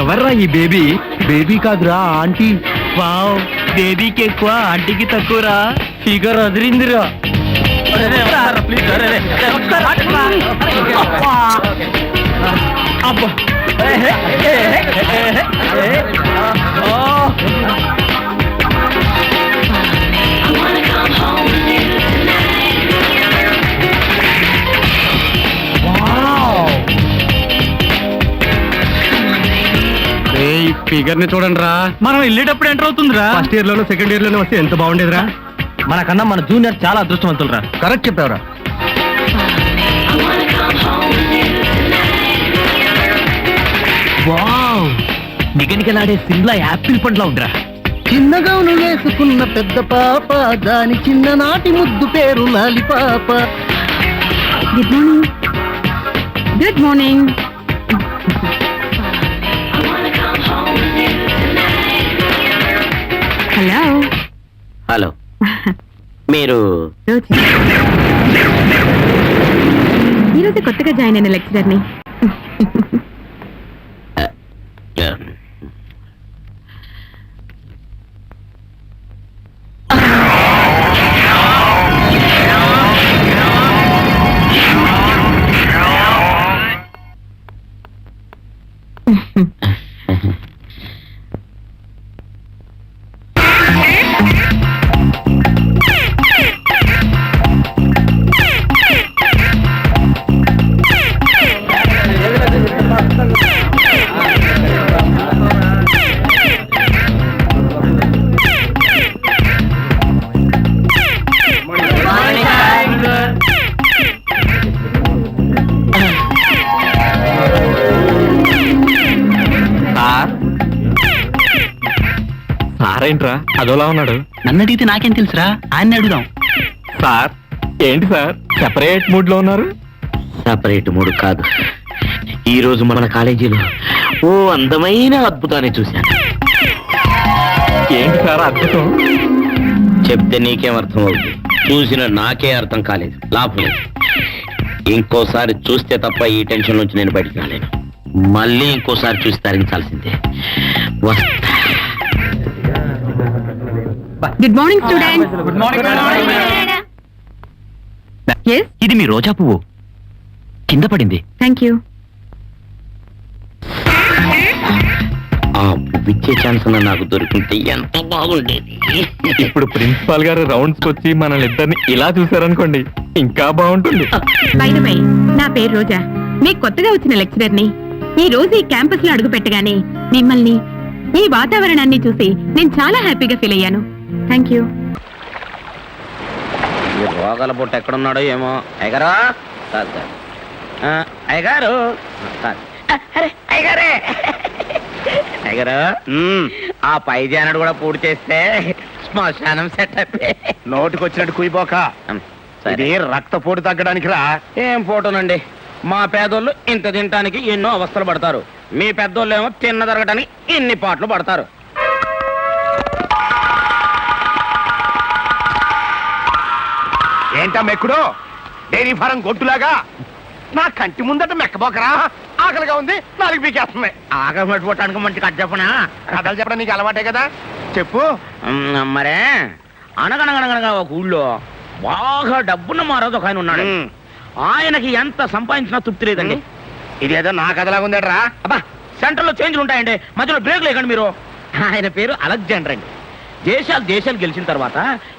ఎవర్రా ఈ baby? Baby కాదురా ఆంటీ. వావ్ బేబీకి ఎక్కువ ఆంటీకి తక్కువరా? ఫిగర్ అదిరిందిరా. అబ్బా. ఫిగర్ని చూడండి రా మనం వెళ్ళేటప్పుడు ఎంటర్ అవుతుందిరా. ఫస్ట్ ఇయర్ లోనో సెకండ్ ఇయర్ లోనో వస్తే ఎంత బాగుండేదిరా? మనకన్నా మన జూనియర్ చాలా అదృష్టవంతులరా. కరెక్ట్ చెప్పావురా. వావ్ నిగనిగలాడే సిమ్లా యాపిల్ పండ్లా ఉందిరా. చిన్నగౌను వేసుకున్న పెద్ద పాప దాని చిన్ననాటి ముద్దు పేరు లాలిపాప. Good morning good morning hello hello మీరు రోజు ఈరోజు కొత్తగా జాయిన్ అయిన లెక్చరర్ని. ఏంట్రా అదోలా ఉన్నాడు. నన్ను అడిగితే నాకేం తెలుసురా? ఆయన అడుగుదాం. సార్ ఏంటి సార్? సెపరేట్ మూడ్లో ఉన్నారు? సపరేట్ మూడు కాదు. ఈ రోజు మన కాలేజీలో ఓ అందమైన అద్భుతాన్ని చూశాను. ఏంటి సార్ అద్భుతం? చెప్తే నీకేం అర్థం అవుతుంది చూసిన నాకే అర్థం కాలేదు. లాభం లేదు. ఇంకోసారి చూస్తే తప్ప ఈ టెన్షన్ నుంచి నేను బయటికి రాలేను. మళ్ళీ ఇంకోసారి చూసి తరించాల్సిందే. వస్తా. Good morning student good morning yes ఇది మీ రోజా పువ్వు. కింద పడింది. థ్యాంక్ యూ ఆ పువ్విచ్చే ఛాన్స్ అన్న నాకు దొరికింటే ఎంత బాగుండేది. ఇప్పుడు ప్రిన్సిపాల్ గారు రౌండ్స్ వచ్చి మనల్ని ఇద్దరిని ఇలా చూసారనుకోండి ఇంకా బాగుంటుంది. బై వై నా పేరు రోజా. మీకు కొత్తగా వచ్చిన లెక్చరర్ని ఈ రోజు ఈ క్యాంపస్లో అడుగు పెట్టగానే మిమ్మల్ని ఈ వాతావరణాన్ని చూసి నేను చాలా హ్యాపీగా ఫీల్ అయ్యాను. థ్యాంక్ యూ ఈ రోగాల బొట్ట ఎక్కడున్నాడో ఏమో. అయ్యగారా? కాదు కాదు ఆ, అయ్యగారు? కాదు అరే. అయ్యగారే! అయ్యగారు ఉమ్, ఆ పై జానడు కూడా పూర్తి చేస్తే శ్మశానం సెటప్ నోటికొచ్చినట్టు కుయిపోక ఇది రక్తపోటు తగ్గడానికి రా ఏం ఫోటోనండి మా పేదోళ్ళు ఇంత తినటానికి ఎన్నో అవస్థలు పడతారు. మీ పెద్దోళ్ళు ఏమో తిన్న తరగటానికి ఇన్ని పాటలు పడతారు. ఏంటా మెక్కుడు? డైరీ ఫారం గొట్టులాగా నా కంటి ముందట మెక్కబోకరా? ఆకలిగా ఉంది నాలుగు పీకేస్తుంది. ఆకలి పట్టుకోవటానికి మంచి కట్ చెప్పనా? కథలు చెప్పడం నీకు అలవాటే కదా? చెప్పు. ఉమ్, మరే అనగనగనగనగా ఒక ఊళ్ళో బాగా డబ్బున్న మారోజు ఒక ఆయన ఉన్నాడు. ఆయనకి ఎంత సంపాదించినా తృప్తి లేదండి. ఇదేదో నా కథలాగా ఉందట్రా? అబ్బా సెంటర్లో చేంజ్లు ఉంటాయండి. మధ్యలో బ్రేక్ లేకండి మీరు. ఆయన పేరు అలెగ్జాండర్ అండి. దేశాలు దేశాలు గెలిచిన తర్వాత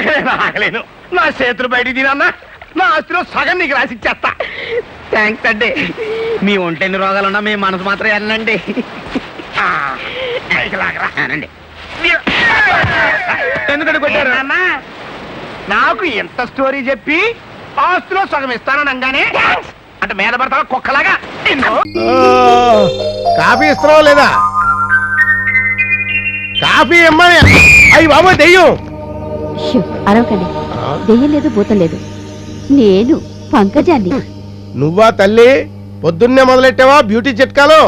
ఇక నేను ఆగలేను. నా చేతులు బయటికి తినన్నా నా ఆస్తిలో సగం నీకు రాసి ఇచ్చేస్తా. థ్యాంక్స్ అండి. మీ ఒంటెన్ని రోగాలున్నా మీ మనసు మాత్రం వెళ్ళండి. అనండి ఎందుకంటే కొట్టారు? నాకు ఎంత స్టోరీ చెప్పి ఆస్తిలో సగం ఇస్తాననగానే. అంటే మీద పడతావా? కుక్కలాగా. కాఫీ ఇస్తున్నావా లేదా? కాఫీ ఇమ్మని. అయ్యి బాబు దెయ్యం. అరవకండి. దెయ్యం లేదు భూతం లేదు. నేను పంకజాన్ని. నువ్వా తల్లి? పొద్దున్నే మొదలెట్టావా బ్యూటీ చిట్కాలు?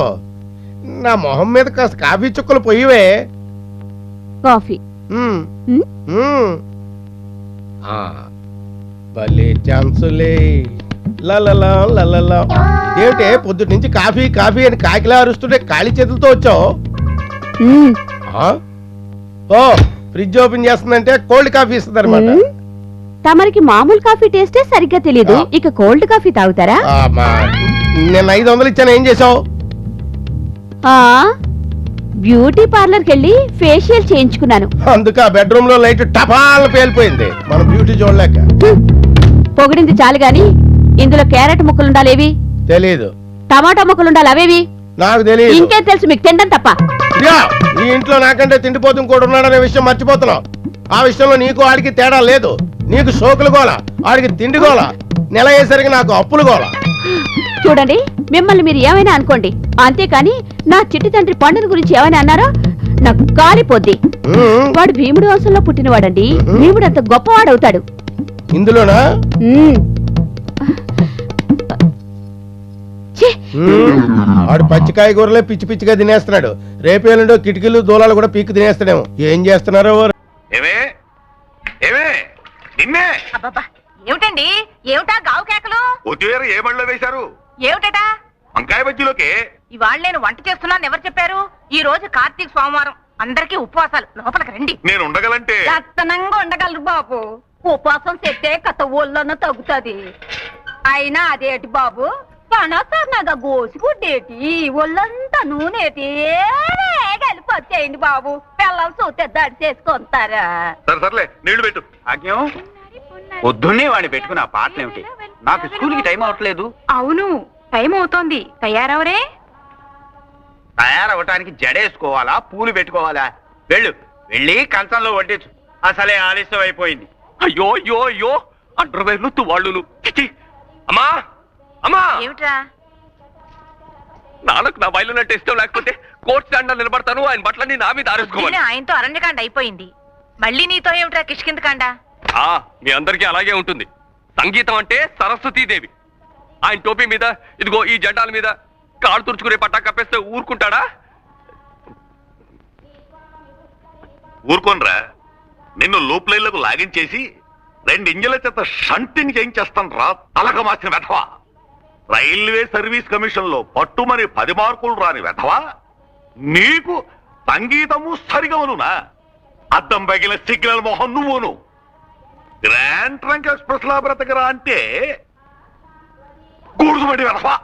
నా మొహం మీద కాస్త కాఫీ చుక్కలు పోయివే. కాఫీ. భలే ఛాన్సులే. ఏమిటే పొద్దుటి నుంచి కాఫీ కాఫీ అని కాకిలా అరుస్తుంటే ఖాళీ చేతులతో వచ్చావు? ఓ ఫ్రిడ్జ్ ఓపెన్ చేస్తుందంటే కోల్డ్ కాఫీ ఇస్తుంది అనమాట. తమరికి మామూలు కాఫీ టేస్టే సరిగ్గా తెలియదు. ఇక కోల్డ్ కాఫీ తాగుతారా? నేను ఐదు వందలు ఇచ్చాను ఏం చేసావు ఆ బ్యూటీ పార్లర్కి వెళ్ళి ఫేషియల్ చేయించుకున్నాను. అందుకే ఆ బెడ్రూమ్లో లైట్ టపాల్ పేలిపోయింది. మన బ్యూటీ చూడలేక. పొగిడింది చాలు గాని ఇందులో క్యారెట్ ముక్కలుండాలేవి తెలీదు. టమాటా ముక్కలుండాలి అవేవి? నాకు తెలియదు ఇంకేం తెలుసు మీకు తినడం తప్ప. ఇదిగో, ఈ ఇంట్లో నాకంటే తిండిపోతు ఇంకోటి ఉన్నాడనే విషయం మర్చిపోతున్నావు. ఆ విషయంలో నీకు ఆడికి తేడా లేదు. నీకు సోకులు గోల ఆడికి తిండి గోల నెల అయ్యేసరికి నాకు అప్పులు గోల. చూడండి మిమ్మల్ని మీరు ఏమైనా అనుకోండి. అంతేకాని నా చిట్టి తండ్రి పండుగ గురించి ఏమైనా అన్నారో? నాకు కాలిపోద్ది. వాడు భీముడు వంశంలో పుట్టినవాడండి. భీముడు అంత గొప్పవాడవుతాడు. ఇందులోనా? ఆడు పచ్చికాయ కూరలే పిచ్చి పిచ్చిగా తినేస్తున్నాడు. రేపేళ్ళుండో కిటికీలు దూలాలు కూడా పీక్కు తినేస్తాడేమో. ఏం చేస్తున్నారో వారు? ఏమే? ఏమే? నిన్నే? అబ్బబ్బా ఏమిటండి? ఏమిటా గావు కేకలు? ఏ బండ్లో వేశారు? ఏమిటటా? వంకాయ బజ్జీలోకి? ఇవాళ నేను వంట చేస్తున్నాను ఎవరు చెప్పారు? ఈ రోజు కార్తీక సోమవారం. అందరికీ ఉపవాసాలు. లోపలికి రండి. నేను ఉండగలంటే? రత్తనంగా ఉండగలరు బాబు. ఉపవాసం చెప్తే కథ ఒళ్ళన్న తగ్గుతుంది. అయినా అదేటి బాబు? పనసన్నగా గోసిగుడ్డేటి ఒళ్ళంతా నూనెటి కలిపి వచ్చేయండి బాబు. పిల్లలు చూస్తే దడి చేసుకుంటారా సరే సర్లే నీళ్ళు పెట్టు. ఆజ్ఞం పొద్దున్నే వాడిని పెట్టుకుని ఆ పాటలు ఏమిటి? నాకు స్కూల్కి టైం అవ్వట్లేదు అవును టైం అవుతోంది. తయారవరే? తయారవటానికి జడేసుకోవాలా పూలు పెట్టుకోవాలా? వెళ్ళు వెళ్ళి కంచంలో వడ్డించు. అసలే ఆలస్యం అయిపోయింది అయ్యో అయ్యో అయ్యో అండర్వేర్లు తువాళ్ళును చిచి. అమ్మా! అమ్మా! ఏమిట్రా? నాన్నకు నా బయలు నట్టు ఇష్టం లేకపోతే కోర్ట్ స్టాండ్లో నిలబడతాను ఆయన బట్టలన్నీ నా మీద ఆరేసుకోవాలి. ఆయనతో అరణ్యకాండ అయిపోయింది. మళ్ళీ నీతో ఏమిట్రా కిష్కిందకాండ ఆ, మీ అందరికీ అలాగే ఉంటుంది. సంగీతం అంటే సరస్వతీదేవి. ఆయన టోపీ మీద ఇదిగో ఈ జెండాల మీద కాళ్ళు తుడుచుకునే పట్టా కప్పేస్తే ఊరుకుంటాడా? ఊరుకోనరా. నిన్ను లూప్ లైన్లకు లాగించేసి రెండు ఇంజల చేత షంటింగ్ చేయించేస్తాను రా తలక మార్చిన వెధవా. రైల్వే సర్వీస్ కమిషన్లో పట్టుమని పది మార్కులు రాని వెధవా? నీకు సంగీతము సరిగమనునా అద్దం పగిలిన సిగ్నల్ మొహం నువ్వును. గ్రాండ్ ట్రంక్ ఎక్స్ప్రెస్ లా బ్రతకరా అంటే గుర్తుపడి వెధవా?